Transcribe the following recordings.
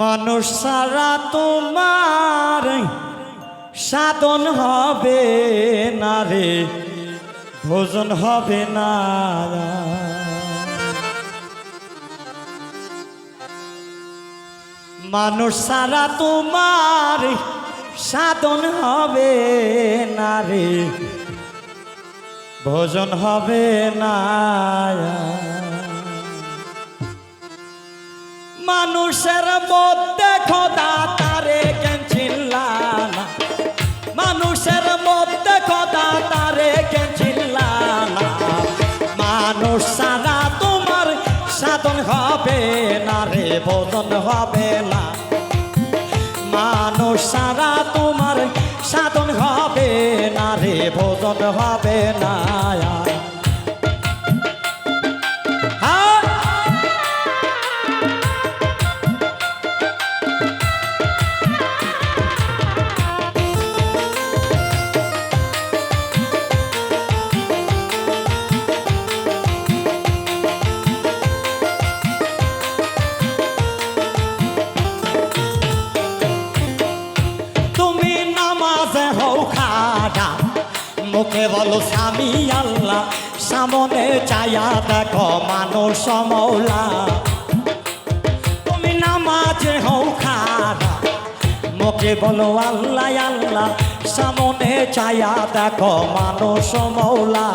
মানুষ সারা তোমার সাধন হবে না রে, ভোজন হবে না। মানুষ সারা তোমার সাধন হবে না রে ভোজন হবে না মানুষের মধ্যে খোদা তারে কেন মানুষের মধ্যে খোদা তারে কেন মানুষ সারা তোমার সাধন হবে না রে, ভোজন হবে না। মানুষ সারা তোমার খাড়া মুখে বলো, স্বামী আল্লাহ, সামনে চায়া দেখো মানুষ মৌলা তুমি নামাজে হও খারা মুখে বলো, আল্লাহ আল্লাহ, সামনে চায়া দেখো মানুষ মৌলা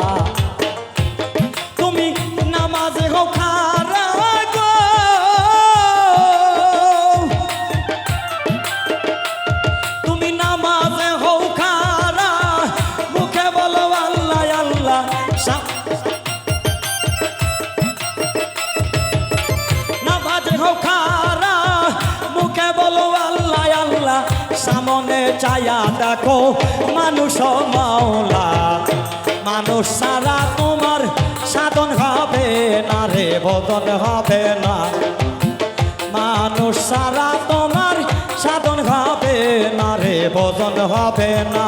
সামনে চায়া দেখো, মানুষ মাওলা। মানুষ সারা তোমার সাধন হবে না রে বদন হবে না। মানুষ সারা তোমার সাধন হবে না রে বদন হবে না।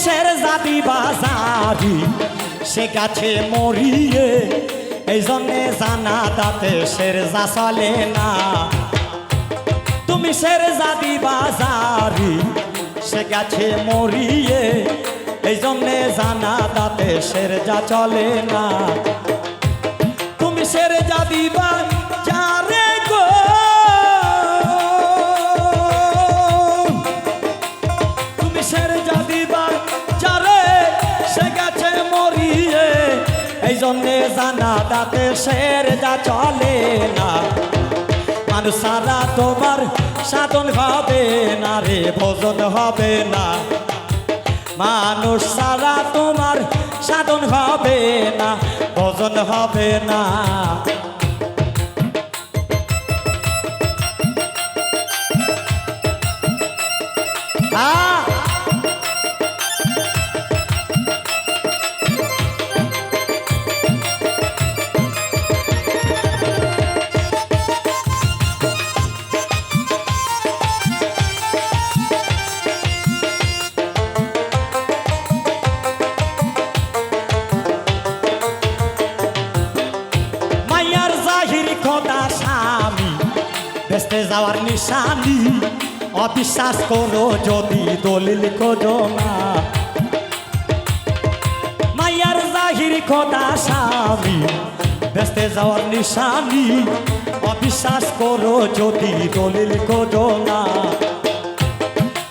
শের জাদি বাজারি সে গাছে মরিয়ে, এই জন্যে জানা তাতে শের যা চলে না। তুমি শের জাদি বাজারি সে গাছে মরিয়ে, এই জন্যে জানা তাতে শের যা চলে না। তুমি শের জাদি বাজারে জন্যে জানা দাতে শের যা চলে না। মানুষ সারা তোমার সাধন হবে না রে, ভোজন হবে না। মানুষ সারা তোমার সাধন হবে না, ভোজন হবে না। বেসতে যাওয়ার নিশানি, অবিশ্বাস করো যদি দলিল খোঁজো না। মাইয়ার জাহির খোদা স্বামী বেসতে যাওয়ার নিশানি, অবিশ্বাস করো যদি দলিল খোঁজো না।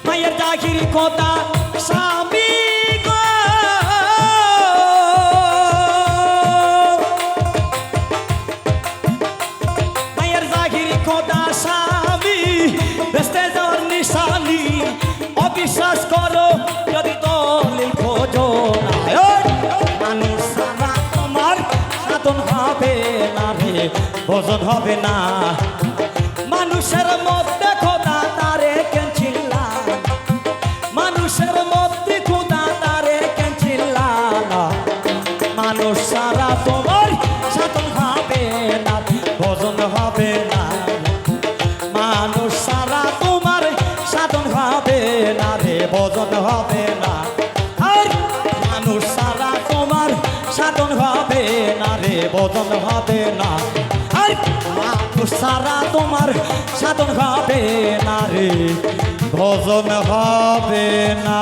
মায়ের জাহির খোদা যাবে, ভোজন হবে না। মানুষের মত দেখো না তারে কেন মানুষের মত দেখো না তারে কেন মানুষ সারা তোমার সাথে হবে না, ভোজন হবে না। মানুষ সারা তোমার সাধন হবে না রে, ভোজন হবে না। না রে হবে না। সারা তোমার সাধন হবে না রে। ভজন হবে না।